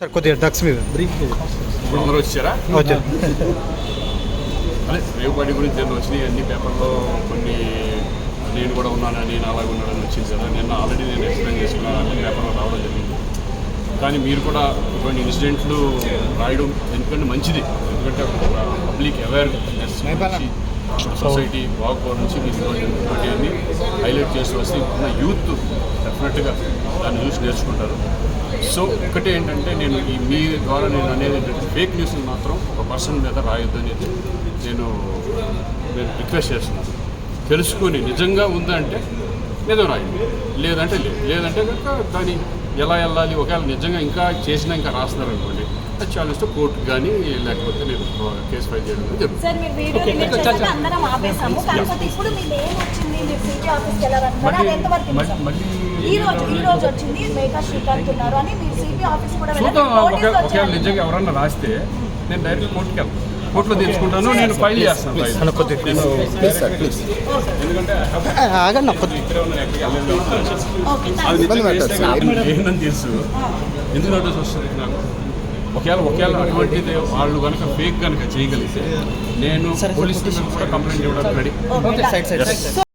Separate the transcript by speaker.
Speaker 1: Sir కొద్దిగా drugs మీద.
Speaker 2: ఇప్పుడు అందరూ వచ్చారా
Speaker 1: వచ్చారు
Speaker 2: అదే రేవు పార్టీ గురించి నేను వచ్చినాయి? అన్ని పేపర్లో కొన్ని నేను కూడా ఉన్నానని నేను అలాగే ఉన్నానని వచ్చింది కదా. నేను ఆల్రెడీ నేను ఎక్స్ప్లెయిన్ చేసుకున్నాను అన్ని పేపర్లో రావడం జరిగింది. కానీ మీరు కూడా ఇటువంటి ఇన్సిడెంట్లు రాయడం ఎందుకంటే మంచిది. ఎందుకంటే పబ్లిక్ అవేర్నెస్ సొసైటీ బాగుపోవడం నుంచి మీరు ఇటువంటి అన్ని హైలైట్ చేసి వస్తే ఉన్న యూత్ డెఫినెట్గా దాన్ని చూసి నేర్చుకుంటారు. సో ఒకటి ఏంటంటే నేను ఈ మీ ద్వారా నేను అనేది ఏంటంటే ఫేక్ న్యూస్ మాత్రం ఒక పర్సన్ మీద రాయొద్దు అనేది నేను నేను రిక్వెస్ట్ చేస్తున్నాను. తెలుసుకొని నిజంగా ఉందంటే నిజం రాయండి. లేదంటే లేదు. లేదంటే కనుక దాన్ని ఎలా వెళ్ళాలి? ఒకవేళ నిజంగా ఇంకా చేసినా ఇంకా రాస్తున్నారు అనుకోండి అది ఛాలెంజ్తో కోర్టు కానీ లేకపోతే నేను కేసు ఫైల్ చేయడం జరుగుతుంది.
Speaker 3: సార్ మీరు వీడియో రిలీజ్ చేశాక అందరం ఆపేసాము కాకపోతే ఇప్పుడు మీ నేమ్ వచ్చింది మీరు సిటీ ఆఫీస్కి వెళ్ళాలనుకున్నారు అది ఎంతవరకు
Speaker 2: మళ్ళీ
Speaker 3: నిజం?
Speaker 2: మళ్ళీ
Speaker 3: ఈ రోజు ఈ రోజు వచ్చింది మేకా శ్రీకాంత్ ఉన్నారు అని మీరు సిటీ ఆఫీస్ కూడా వెళ్ళాలి.
Speaker 2: చూద్దాం ఒకవేళ. నిజంగా ఎవరన్నా రాస్తే నేను డైరెక్ట్ కోర్టుకి వెళ్తాను కోర్టులో తెచ్చుకుంటాను నేను ఫైల్ చేస్తాను ఫైల్.
Speaker 1: అన్న కొద్దిగా
Speaker 2: నేను
Speaker 4: ప్లీజ్ సార్ ప్లీజ్
Speaker 2: ఎందుకంటే I have-
Speaker 1: ఆగండి కొద్దిగా
Speaker 2: ఇక్కడే ఉన్నాను ఎక్కడికి వెళ్ళలేదు
Speaker 3: ఓకే
Speaker 2: అది
Speaker 3: థాంక్స్.
Speaker 2: నిజంగా
Speaker 4: పెట్టదు
Speaker 2: చేస్తే
Speaker 4: సార్.
Speaker 2: నాకు ఏంటని తెలుసు? ఎందుకు నోటీస్ వస్తుంది నాకు? ఒకవేళ ఒకవేళ అటువంటిది వాళ్ళు కనుక ఫేక్ కనుక చేయగలిగితే నేను పోలీస్ స్టేషన్ కూడా కంప్లైంట్ ఇవ్వడానికి రెడీ
Speaker 3: ఓకే,